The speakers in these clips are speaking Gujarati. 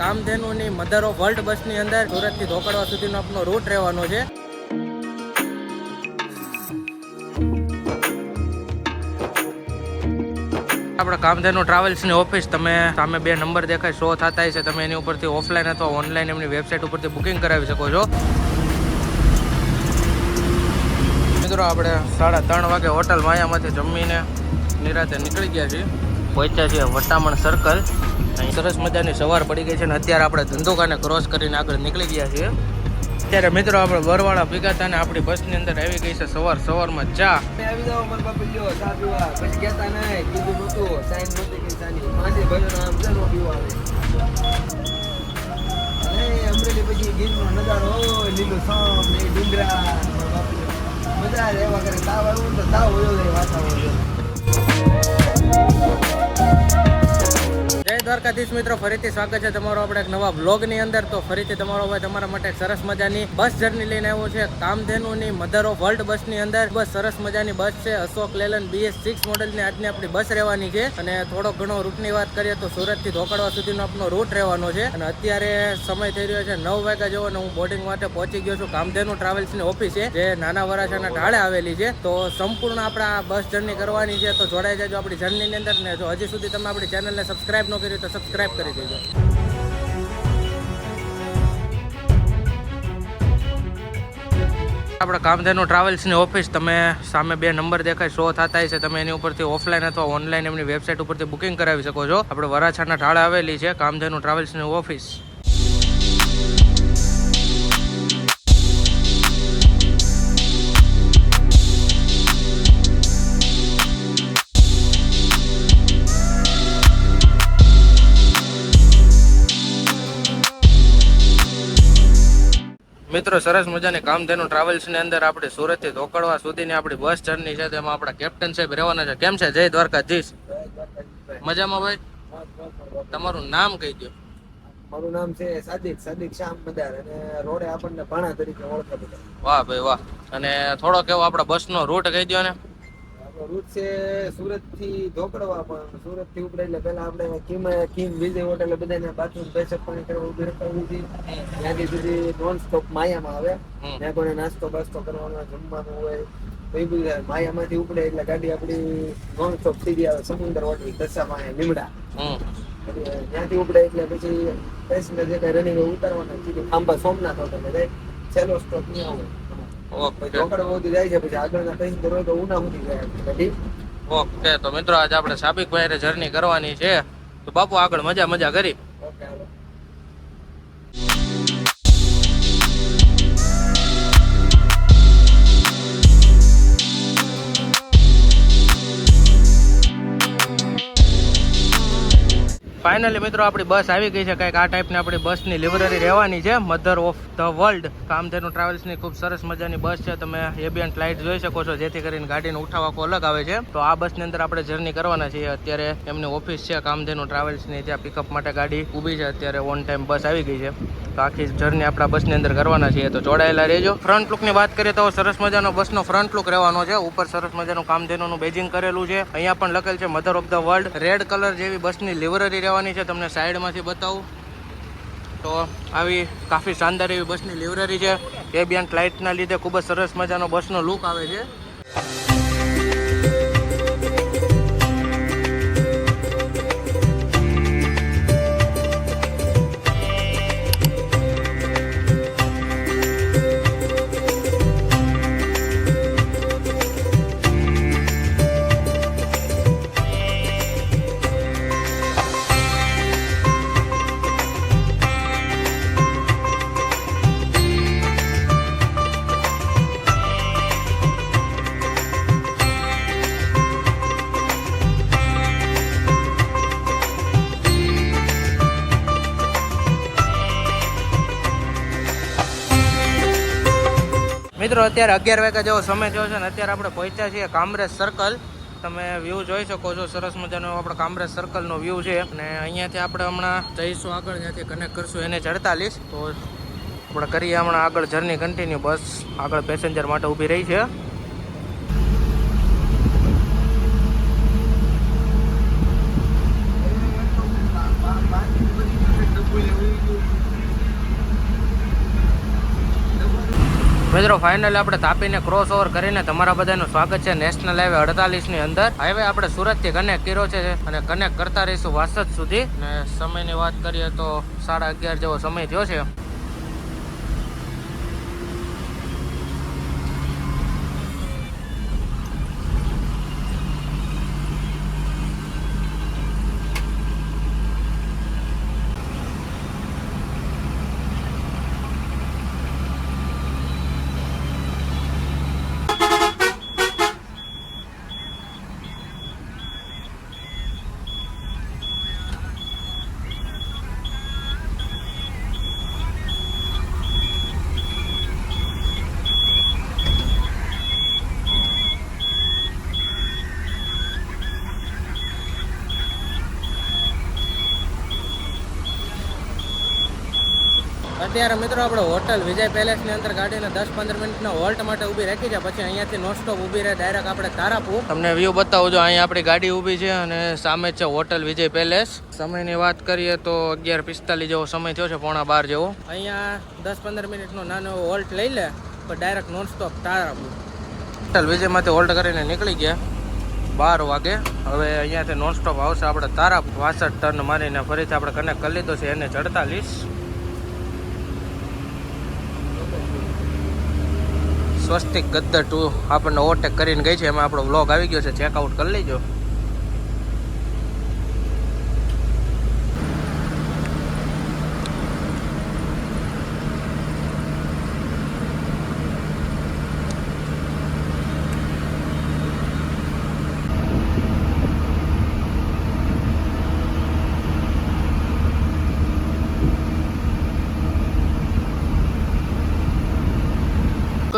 કામધેનુની મધર ઓફ વર્લ્ડ બસની અંદર સુરતથી ધોકડવા સુધીનો આપનો રૂટ રહેવાનો છે. આપણા કામધેનુ ટ્રાવેલ્સની ઓફિસ તમે સામે બે નંબર દેખાય શો થતા છે તમે એની ઉપરથી ઓફલાઈન અથવા ઓનલાઈન એમની વેબસાઇટ ઉપરથી બુકિંગ કરાવી શકો છો. મિત્રો, આપણે સાડા ત્રણ વાગે હોટલ માયામાંથી જમીને નિરાતે નીકળી ગયા છીએ. પહોંચ્યા છીએ વટામણ સર્કલ અહીં સરસ મજાની સવાર પડી ગઈ છે અને અત્યારે આપણે ધંધોકાને ક્રોસ કરીને આગળ નીકળી ગયા છીએ. અત્યારે મિત્રો આપણે બરવાળા ભેગા હતા ને આપણી બસની અંદર આવી ગઈ છે સવાર, સવારમાં ચા. આવી જાવ અમરેલી પછી નજારો લીલું. મજા એવા કરે તાવ આવ્યું તો તાવ હોય વાતાવરણ જય દ્વારકાધીશ મિત્રો, ફરીથી સ્વાગત છે તમારો આપણે એક નવા બ્લોગની અંદર. તો ફરીથી તમારો ભાઈ, તમારા માટે સરસ મજાની બસ જર્ની લઈને આવ્યો છે. કામધેનુની મધર ઓફ વર્લ્ડ બસની અંદર. બસ સરસ મજાની બસ છે. અશોક લેલન બીએસ સિક્સ મોડલની આજની આપણી બસ રહેવાની છે. અને થોડો ઘણો રૂટની વાત કરીએ તો સુરતથી ધોકડવા સુધીનો આપણો રૂટ રહેવાનો છે. અને અત્યારે સમય થઈ રહ્યો છે નવ વાગ્યા જેવો અને હું બોર્ડિંગ માટે પહોંચી ગયો છું કામધેનુ ટ્રાવેલ્સની છે જે નાના વરાછાના ઢાળે આવેલી છે. તો સંપૂર્ણ આપણા બસ જર્ની કરવાની છે. તો જોડાઈ જજો આપણી જર્નીની અંદર ને જો હજી સુધી તમે આપણી ચેનલને સબસ્ક્રાઈબ ન કરી તો સબસ્ક્રાઇબ કરી દેજો. આપણા કામધેનુ ટ્રાવેલ્સની ઓફિસ તમે સામે બે નંબર દેખાય શો થતા છે, તમે એની ઉપરથી ઓફલાઈન અથવા ઓનલાઈન એમની વેબસાઇટ ઉપરથી બુકિંગ કરાવી શકો છો. આપણે વરાછાના ઢાળે આવેલી છે કામધેનુ ટ્રાવેલ્સની ઓફિસ મિત્રો સરસ મજાની કામધેનુ ટ્રાવેલ્સની અંદર આપણે સુરતથી ધોકડવા સુધીની આપણી બસ જર્ની છે તેમાં આપણા કેપ્ટન સાહેબ રહેવાના છે. કેમ છે? જય દ્વારકાધીશ. મજામાં ભાઈ? તમારું નામ કહી દો મારું નામ છે સાદિક. સાદિક શ્યામ મદાર અને રોડે આપણને ભાણા તરીકે ઓળખે વાહ ભાઈ વાહ. અને થોડોક એવો આપણા બસનો રૂટ કહી દો ને. રૂટ છે સુરતથી ધોકડવા પણ સુરતથી ઉપડે એટલે પેલા આપણે કિમ કિમ વિજય હોટેલ બધાને બાથરૂમ પેશાબ પાણી કરવા ઊભી રખાવી હતી. ત્યાંથી સુધી નોન સ્ટોપ માયામાં આવે. ત્યાં કોઈને નાસ્તો બાસ્તો કરવાનો જમવાનું હોય એ બધું. માયામાંથી ઉપડે એટલે ગાડી આપણી નોન સ્ટોપ સીધી આવે સમુદ્ર હોટલ દશામાં લીમડા. ત્યાંથી ઉપડે એટલે પછી પેસેન્જર જે કઈ રનિંગ ઉતારવાના સીધી ખાંભા સોમનાથ હોટલ જાય. છેલ્લો સ્ટોપ ત્યાં હોય. ઓકે. તો મિત્રો આજે આપણે સાબિકભાઈ જર્ની કરવાની છે. તો બાપુ આગળ મજા મજા કરી. ઓકે ફાઇનલી મિત્રો, આપણી બસ આવી ગઈ છે. કંઈક આ ટાઈપની આપણી બસની લિવરરી રહેવાની છે. Mother of the world Kamdhenu ટ્રાવેલ્સની ખૂબ સરસ મજાની બસ છે. તમે એબિયન્ટ લાઇટ જોઈ શકો છો. જેથી કરીને ગાડીને ઉઠાવવા અલગ આવે છે. તો આ બસની અંદર આપણે જર્ની કરવાના છીએ. અત્યારે એમની ઓફિસ છે, કામધેનુ ટ્રાવેલ્સની ત્યાં પિકઅપ માટે ગાડી ઊભી છે. અત્યારે ઓન ટાઈમ બસ આવી ગઈ છે. તો આખી જર્ની આપણા બસની અંદર કરવાના છીએ. તો જોડાયેલા રહેજો. ફ્રન્ટ લુકની વાત કરીએ તો સરસ મજાનો બસનો ફ્રન્ટ લુક રહેવાનો છે. ઉપર સરસ મજાનું કામધેનુનું બેજિંગ કરેલું છે. અહીંયા પણ લખેલ છે mother of the world red colour જેવી બસની લિવરરી રહેવાની છે, તમને સાઈડમાંથી બતાવું. તો આવી કાફી શાનદાર એવી બસની લિવરરી છે. એબિયન્ટ લાઇટના લીધે ખૂબ જ સરસ મજાનો બસનો લુક આવે છે. મિત્રો, અત્યારે અગિયાર વાગ્યા જેવો સમય થયો છે ને અત્યારે આપણે પહોંચ્યા છીએ કામરેજ સર્કલ તમે વ્યૂ જોઈ શકો છો, સરસ મજાનો આપણે કામરેજ સર્કલનો વ્યૂ છે. અને અહીંયાથી આપણે હમણાં જઈશું આગળ, ત્યાંથી કનેક્ટ કરશું એને અડતાલીસ તો આપણે કરીએ હમણાં આગળ જર્ની કન્ટિન્યુ બસ આગળ પેસેન્જર માટે ઊભી રહી છે. મિત્રો ફાઇનલ આપણે તાપીને ક્રોસ ઓવર કરીને તમારા બધાનું સ્વાગત છે નેશનલ હાઈવે અડતાલીસની અંદર. હાઈવે આપણે સુરતથી કનેક્ટ કર્યો છે અને કનેક્ટ કરતા રહીશું વાસદ સુધી. અને સમયની વાત કરીએ તો સાડા અગિયાર જેવો સમય થયો છે. અત્યારે મિત્રો આપણે હોટલ વિજય પેલેસની અંદર ગાડીને દસ પંદર મિનિટના હોલ્ટ માટે ઊભી રાખી છે. પછી અહીંયાથી નોન સ્ટોપ ઊભી રહે ડાયરેક્ટ આપણે તારાપુર. તમને વ્યૂ બતાવું જો અહીંયા આપણી ગાડી ઊભી છે અને સામે છે હોટલ વિજય પેલેસ. સમયની વાત કરીએ તો અગિયાર પિસ્તાલીસ જેવો સમય થયો છે પોણા બાર જેવો. અહીંયા દસ પંદર મિનિટનો નાનો એવો હોલ્ટ લઈ લે તો direct non stop Tarapur. Hotel વિજયમાંથી halt કરીને નીકળી ગયા બાર વાગે. હવે અહીંયાથી નોન સ્ટોપ આવશે આપણે તારા વાસઠ ટર્ન મારીને ફરીથી આપણે કનેક્ટ કરી લીધો છે એને અડતાલીસ સ્વસ્તિક ગદ્દર ટુ આપણને ઓવરટેક કરીને ગઈ છે. એમાં આપણો વ્લોગ આવી ગયો છે. ચેકઆઉટ કરી લેજો.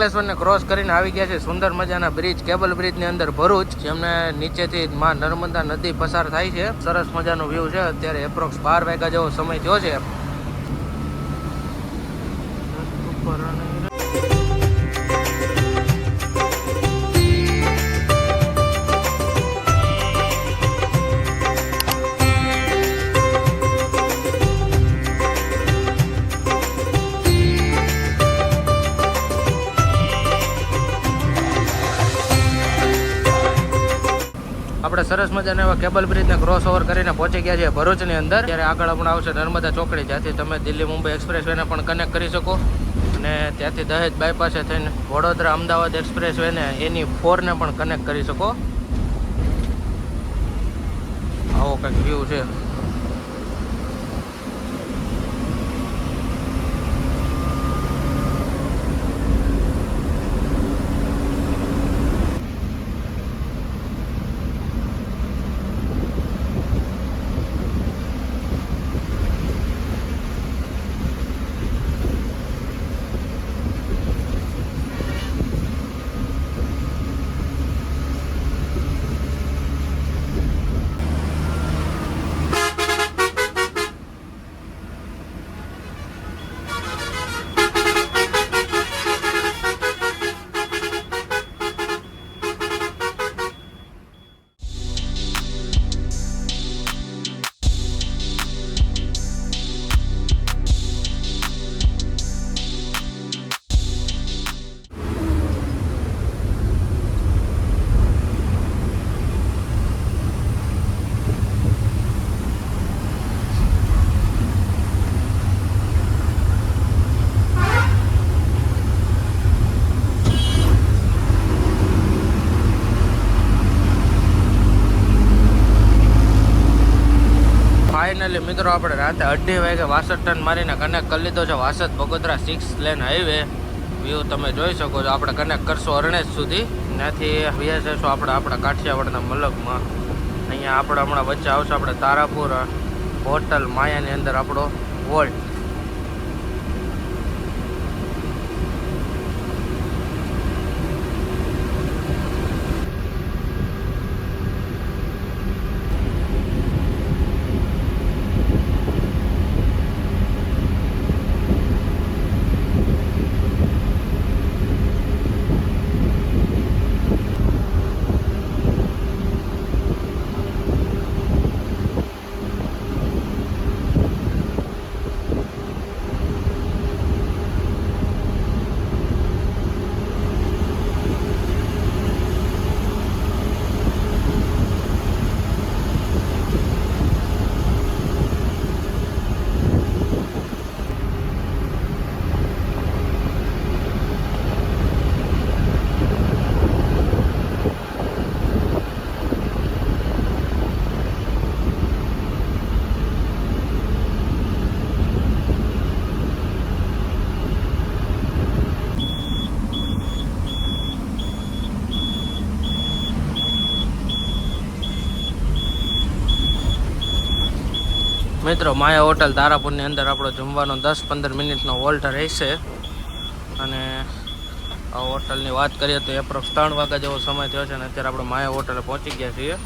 અંકલેશ્વરને ક્રોસ કરીને આવી ગયા છે. સુંદર મજાના બ્રિજ કેબલ બ્રિજની અંદર ભરૂચ, જેમને નીચેથી માં નર્મદા નદી પસાર થાય છે. સરસ મજાનો વ્યૂ છે. અત્યારે એપ્રોક્સ બાર વાગ્યા જેવો સમય થયો છે. આપણે મજાના એવા કેબલ બ્રિજને ક્રોસ ઓવર કરીને પહોંચી ગયા છે ભરૂચની અંદર. ત્યારે આગળ હમણાં આવશે નર્મદા ચોકડી, જ્યાંથી તમે દિલ્હી મુંબઈ એક્સપ્રેસ વેને પણ કનેક્ટ કરી શકો. અને ત્યાંથી દહેજ બાયપાસે થઈને વડોદરા, અમદાવાદ એક્સપ્રેસ વેને એની ફોરને પણ કનેક્ટ કરી શકો. આવો કંઈક વ્યૂ છે. મિત્રો આપણે રાતે અઢી વાગે વાસઠ ટન મારીને કનેક્ટ કરી લીધો છે. Vasad Bagodara six lane highway view તમે જોઈ શકો છો. આપણે કનેક્ટ કરશું અરણેજ સુધી. ત્યાંથી વ્યાસ જશું આપણે આપણા કાઠિયાવાડના મલકમાં. અહીંયા આપણે હમણાં વચ્ચે આવશે. આપણે તારાપુર હોટલ માયાની અંદર આપણો વોલ્ટ મિત્રો, માયા હોટલ તારાપુરની અંદર આપણો જમવાનો દસ પંદર મિનિટનો હોલ્ટ રહેશે. અને આ હોટલની વાત કરીએ તો એપ્રોક્સ ત્રણ વાગ્યા જેવો સમય થયો છે અને અત્યારે આપણે માયા હોટલે પહોંચી ગયા છીએ.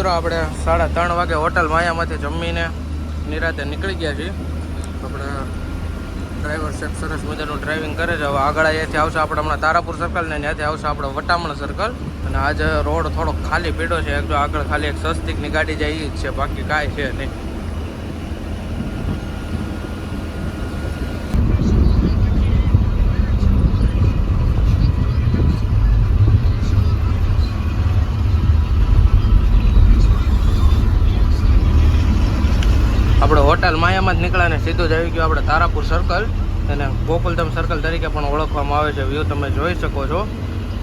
મિત્રો, આપણે સાડા ત્રણ વાગે હોટલ માયામાંથી જમીને નિરાતે નીકળી ગયા છીએ. આપણે ડ્રાઈવર સાહેબ સરસ મજાનું ડ્રાઇવિંગ કરે છે. હવે આગળ અહીંયાથી આવશે આપણે હમણાં તારાપુર સર્કલ ને ત્યાંથી આવશે આપણે વટામણ સર્કલ અને આજે રોડ થોડોક ખાલી પીડો છે. એક જો આગળ ખાલી એક સસ્તિકની ગાડી જાય એ છે. બાકી કાંઈ છે નહીં. આપણે માયામાં જ નીકળ્યા ને સીધું જ આવી ગયું આપણે તારાપુર સર્કલ અને ગોકુલધામ સર્કલ તરીકે પણ ઓળખવામાં આવે છે. વ્યૂ તમે જોઈ શકો છો.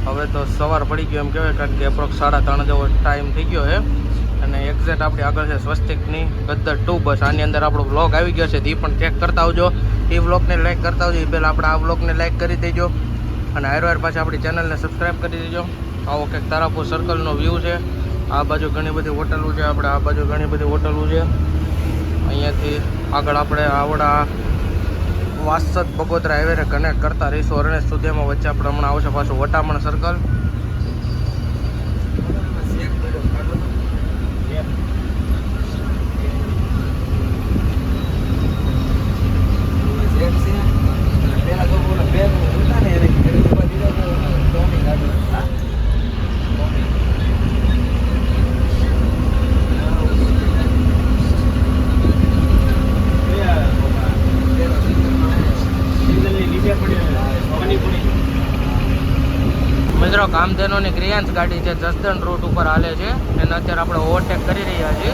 હવે તો સવાર પડી ગયો એમ કહેવાય, કારણ કે એપ્રોક્સ સાડા ત્રણ જેવો ટાઈમ થઈ ગયો છે. અને એક્ઝેક્ટ આપણી આગળ છે સ્વસ્તિકની ગદ્દર ટુ બસ આની અંદર આપણો બ્લોગ આવી ગયો છે. તે પણ ચેક કરતા આવજો. એ બ્લોગને લાઇક કરતા આવજો. એ પહેલાં આપણે આ બ્લોગને લાઇક કરી દેજો. અને હારવાર પાછી આપણી ચેનલને સબસ્ક્રાઈબ કરી દેજો. આવો કંઈક તારાપુર સર્કલનો વ્યૂ છે. આ બાજુ ઘણી બધી હોટલો છે. આપણે આ બાજુ ઘણી બધી હોટલો છે. અહીંયાથી આગળ આપણે આવડા વાસદ બગોદરા હાઈવેને કનેક્ટ કરતા રહીશું. અરણેશ સુધીમાં વચ્ચે આપણે હમણાં આવશે પાછું વટામણ સર્કલ પેલા તો બોલો બે હતા ને એને કીધું કે બધી લોકો ટોમી કાઢો હા મિત્રો કામધેનુની ક્રિયાંશ ગાડી છે જસદણ રોડ ઉપર હાલે છે, એને અત્યારે આપણે ઓવરટેક કરી રહ્યા છીએ.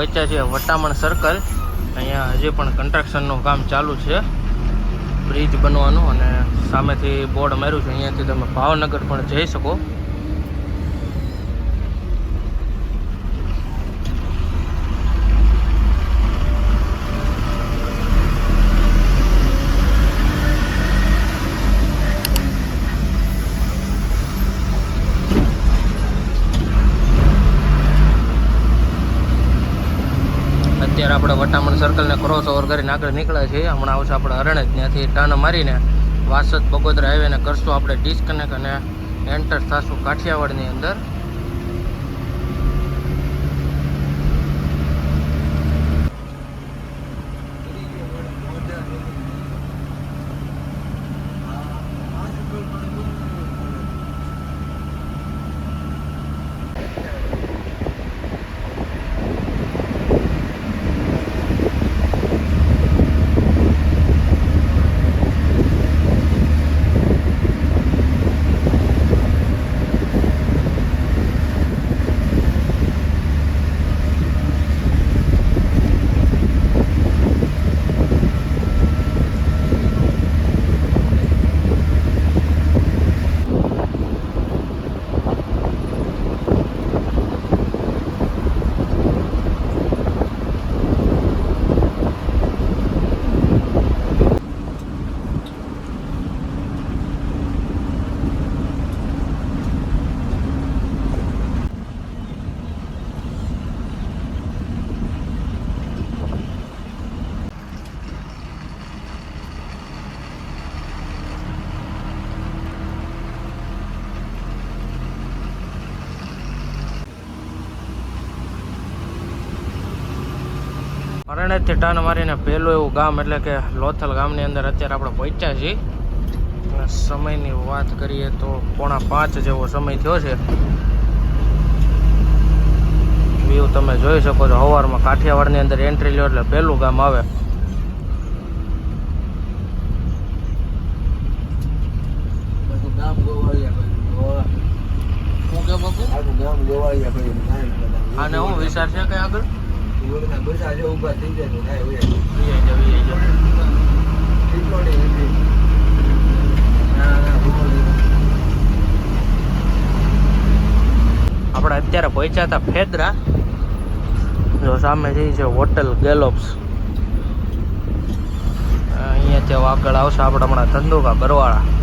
પહોંચ્યા છીએ વટામણ સર્કલ અહીંયા હજી પણ કન્સ્ટ્રક્શનનું કામ ચાલુ છે. બ્રિજ બનવાનું અને સામેથી બોર્ડ માર્યું છે. અહીંયાથી તમે ભાવનગર પણ જઈ શકો. અત્યારે આપણે વટામણ સર્કલને ક્રોસ ઓવર કરીને આગળ નીકળ્યા છીએ. હમણાં આવશે આપણે અરણેજ, ત્યાંથી ટર્ન મારીને વાસદ બગોદરા હાઈવેને કરશું આપણે ડિસ્કનેક્ટ અને એન્ટર થશું કાઠિયાવાડની અંદર. રણેજથી ટર્ન મારીને પહેલું એવું ગામ એટલે કે લોથલ ગામની અંદર અત્યારે આપણે પહોંચ્યા છીએ. અને સમયની વાત કરીએ તો પોણા પાંચ જેવો સમય થયો છે. વ્યૂ તમે જોઈ શકો છો સવારમાં કાઠિયાવાડની અંદર એન્ટ્રી લ્યો એટલે પહેલું ગામ આવે. આખું ગામ ગોવાળિયા ભાઈ હું કે બાપુ? આખું ગામ ગોવાળિયા ભાઈ નામ બધા. આને હું વિચાર છે કઈ આગળ? આપણે અત્યારે પહોંચ્યા હતા ફેદરા. જો સામે જઈ છે હોટલ ગેલોપ્સ. અહીંયાથી આગળ આવશે આપણે હમણાં ધંધુકા બરવાળા.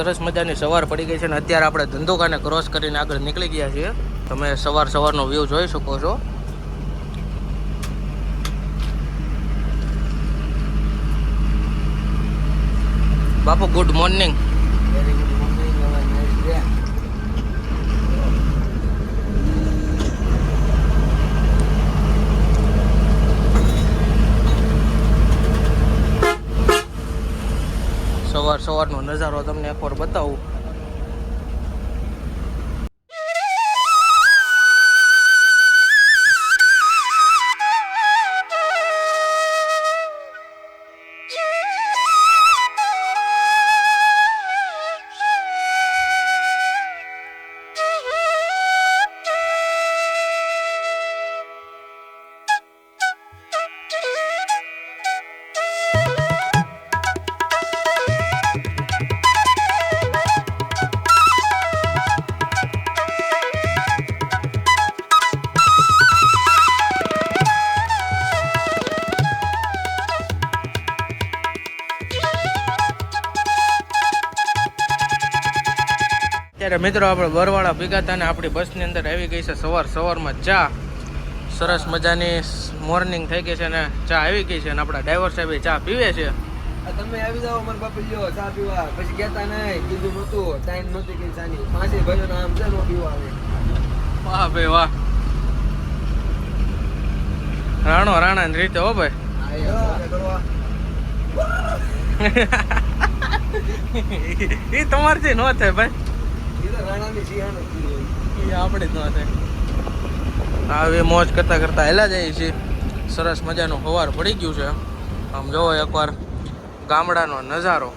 સરસ મજાની સવાર પડી ગઈ છે ને અત્યારે આપણે ધંધોકાને ક્રોસ કરીને આગળ નીકળી ગયા છીએ. તમે સવાર સવારનો વ્યૂ જોઈ શકો છો. બાપુ ગુડ મોર્નિંગ સવારનો નજારો તમને એકવાર બતાવું. ત્યારે મિત્રો આપણે બરવાળા ભેગા હતા ને આપણી બસની અંદર આવી ગઈ છે સવાર સવારમાં ચા. સરસ મજાની મોર્નિંગ થઈ ગઈ છે ને ચા આવી ગઈ છે ને આપણા ડ્રાઈવર સાહેબ ચા પીવે છે. તમે આવી જાઓ મારા બાપા લ્યો ચા પીવા. પછી કહેતા નહીં કીધું નહોતું ટાઈમ નહોતી કઈ ચાની. પાંચે ભાઈઓ આમ છે નો પીવા આવે. વાહ ભાઈ વાહ. રાણો રાણાની રીતે હો ભાઈ. એ તમારથી ન થાય ભાઈ. આવી મોજ કરતા કરતા હેલા જઈએ છીએ સરસ મજાનું સવાર પડી ગયું છે. આમ જોવો એકવાર ગામડાનો નજારો.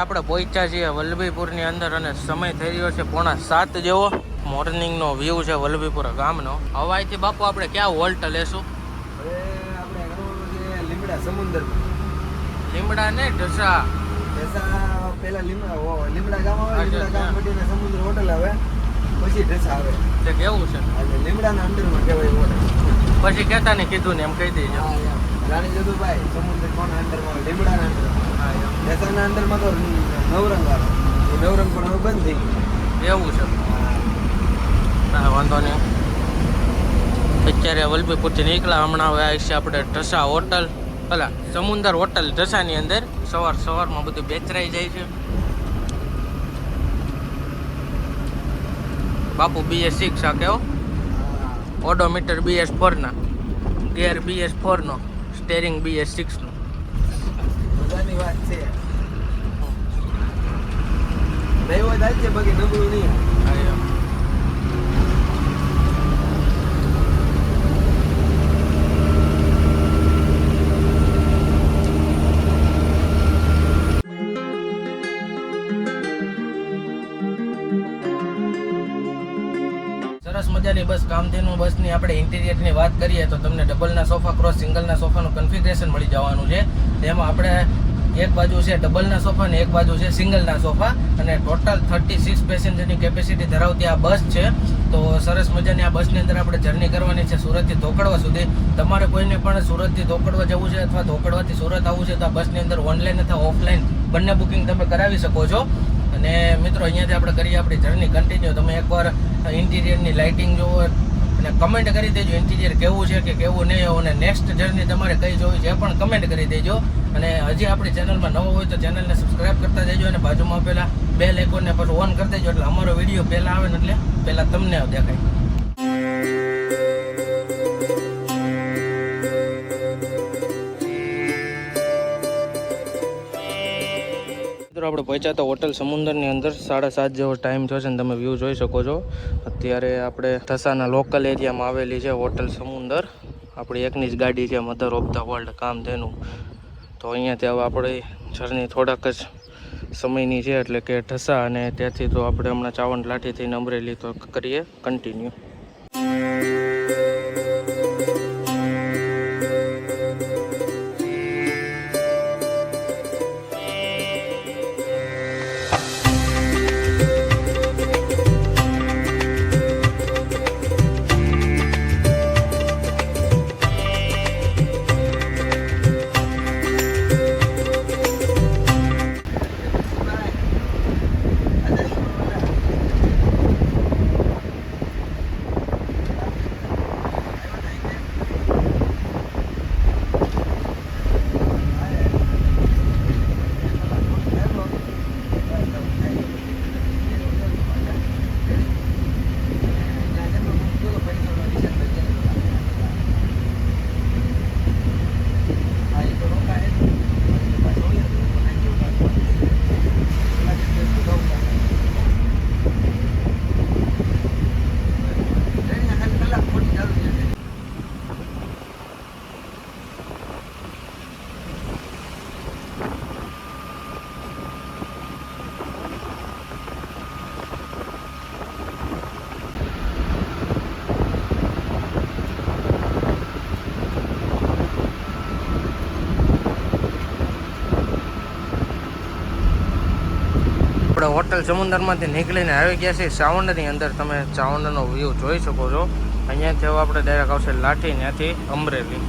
આપણે પહોંચ્યા છીએ વલ્લભીપુરની અંદર અને સમય થઈ રહ્યો છે પોણા સાત જેવો. મોર્નિંગનો વ્યૂ છે વલ્લભીપુર ગામનો. હવાઈથી બાપુ આપણે ક્યાં વોલ્ટ લેશું? લીમડા સમુદ્ર લીમડા ને ઢસા. ઢસા પેલા લીમડા લીમડા ગામ આવે લીમડા ગામ હા. સમુદ્ર હોટલ આવે પછી ઢસા આવે. તે કેવું છે? એટલે લીમડાના અંદરમાં કહેવાય હોટલ પછી કહેતા ને કીધું ને એમ કહી દેજો. રાણી જદુભાઈ સમુદ્ર કોણ અંદરમાં આવે? લીમડાના અંદરમાં હા, અંદરમાં તો નવરંગ આવે. નવરંગ પણ હવે બંધ થઈ ગયું. એવું છે. હા વાંધો નહીં. અત્યારે વલ્લભીપુરથી નીકળ્યા. હમણાં હવે આવી છે આપણે ઢસા હોટલ. પેલા સમુંદર હોટલ ઢસાની અંદર. સવાર સવારમાં બધું બેચરાઈ જાય છે. બાપુ બીએસ સિક્સ આ કેવો? ઓડોમીટર બીએસ ફોરના ગેર બીએસ ફોરનો સ્ટેરિંગ બીએસ સિક્સનો મજાની વાત છે. નહીં હોય તો છે બાકી નબળું નહીં. સરસ મજાની બસ કામધેનુ બસની આપણે ઇન્ટિરિયરની વાત કરીએ તો તમને ડબલના સોફા ક્રોસ સિંગલના સોફાનું કન્ફિગરેશન મળી જવાનું છે. તેમાં આપણે એક બાજુ છે ડબલના સોફા ને એક બાજુ છે સિંગલના સોફા અને ટોટલ થર્ટી સિક્સ પેસેન્જરની કેપેસિટી ધરાવતી આ બસ છે. તો સરસ મજાની આ બસની અંદર આપણે જર્ની કરવાની છે સુરતથી ધોકડવા સુધી. તમારે કોઈને પણ સુરતથી ધોકડવા જવું છે અથવા ધોકડવાથી સુરત આવવું છે તો આ બસની અંદર ઓનલાઈન અથવા ઓફલાઈન બંને બુકિંગ તમે કરાવી શકો છો. અને મિત્રો, અહીંયાથી આપણે કરીએ આપણી જર્ની કન્ટિન્યુ તમે એકવાર ઇન્ટિરિયરની લાઇટિંગ જોવો અને કમેન્ટ કરી દેજો ઇન્ટિરિયર કેવું છે કે કેવું નહીં અને નેક્સ્ટ જર્ની તમારે કઈ જોવી છે એ પણ કમેન્ટ કરી દેજો. અને હજી આપણી ચેનલમાં નવો હોય તો ચેનલને સબસ્ક્રાઇબ કરતા જજો અને બાજુમાં પહેલાં બે લેકોને પછી ઓન કરી દેજો એટલે અમારો વીડિયો પહેલાં આવે ને એટલે પહેલાં તમને દેખાય. આપણે પહોંચ્યા તો હોટલ સમુદરની અંદર સાડા સાત જેવો ટાઈમ થયો છે તમે વ્યૂ જોઈ શકો છો. અત્યારે આપણે ઠસાના લોકલ એરિયામાં આવેલી છે હોટલ સમુંદર. આપણી એકની જ ગાડી છે મધર ઓફ ધ વર્લ્ડ કામ તેનું તો અહીંયાથી હવે આપણે જર્ની થોડાક જ સમયની છે એટલે કે ઠસા અને ત્યાંથી તો આપણે હમણાં ચાવંડ લાઠી થઈને તો કરીએ કન્ટિન્યુ આપણે હોટલ સમુંદરમાંથી નીકળીને આવી ગયા છીએ. ચાવંડની અંદર તમે ચાવંડનો વ્યૂ જોઈ શકો છો. અહીંયાથી હવે આપણે ડાયરેક્ટ આવશે લાઠી, ત્યાંથી અમરેલી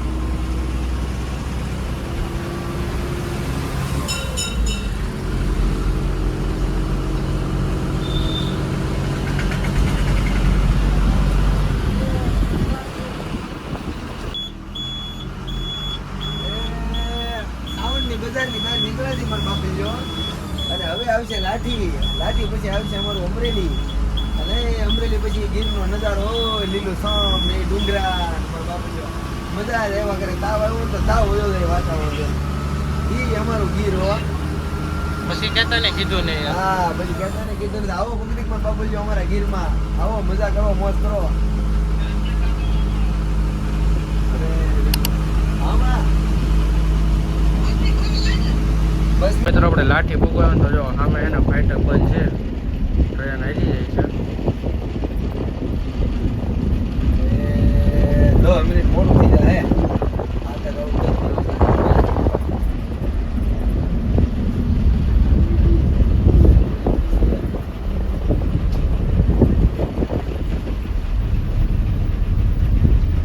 સાવણની બજારની બહાર નીકળ્યા છે મારા બાપી જો અને હવે આવશે લાઠી લાઠી પછી આવશે અમારું અમરેલી અને અમરેલી પછી ગીરનો નજારો હોય લીલું સમ ને ડુંગરા ને મારા બાપી જો મજા રહેવા કરે તાવ આવ્યો તો તાવ વયો જાય વાતાવરણ ઈ અમારું ગીર હો. પછી કેતા ને કીધું ને. હા પછી કેતા ને કીધું ને આવો પબ્લિકમાં બાબુજી અમારા ગીરમાં. આવો મજા કરો મોજ કરો. બસ. મિત્રો આપણે લાઠી ભૂગવાનું તો જો સામે એના ફાઈટર બંધ છે. ટ્રેન આવી જાય છે. એ દસ મિનિટ મોડું થઈ જાય હે આગળ આવું દસ મિનિટ.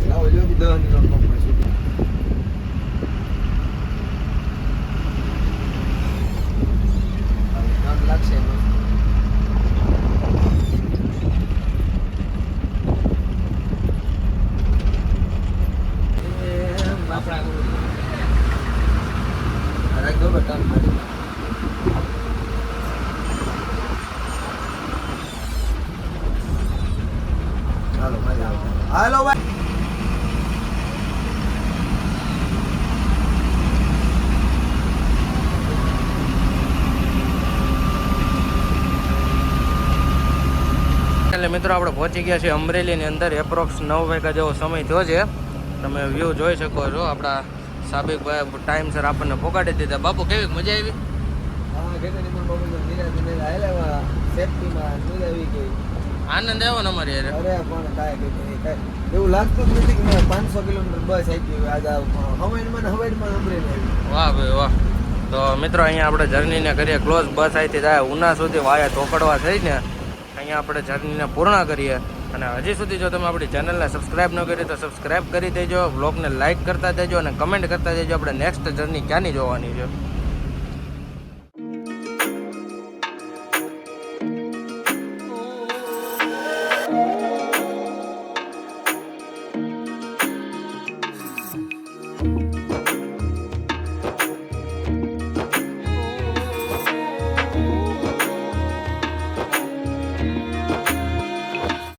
લાવો જો કે દસ મિનિટ પંપમાં સુધી. હવે કામ લાગશે એનું. એમ રાખ દો બટા મારી. હાલો મારી આવે. હાલો ભાઈ એટલે મિત્રો આપણે પહોંચી ગયા છીએ અમરેલીની અંદર એપ્રોક્સ નવ વાગ્યા જેવો સમય થયો છે. તમે વ્યૂ જોઈ શકો છો. આપણા સાબિકભાઈ ટાઈમસર આપણને પોગાડી દીધા. બાપુ કેવી? મજા આવી? આનંદ આવ્યો ને અમારી અરે પણ એવું લાગતું જ નથી કે મેં પાંચસો કિલોમીટર બસ આવી ગઈ આજ હવાઈમાં ને હવાઈમાં અમરેલી વાહ ભાઈ વાહ. તો મિત્રો અહીંયા આપણે જર્નીને કરીએ. ક્લોઝ બસ અહીંથી જાય. ઉના સુધી વાયા ચોકડવા થઈને અહીંયા આપણે જર્નીને પૂર્ણ કરીએ. અને હજી સુધી જો તમે આપણી ચેનલને સબસ્ક્રાઇબ ન કરી તો સબસ્ક્રાઈબ કરી દેજો બ્લોગને લાઇક કરતા દેજો અને કમેન્ટ કરતા દેજો. આપણે નેક્સ્ટ જર્ની ક્યાંની જોવાની છે?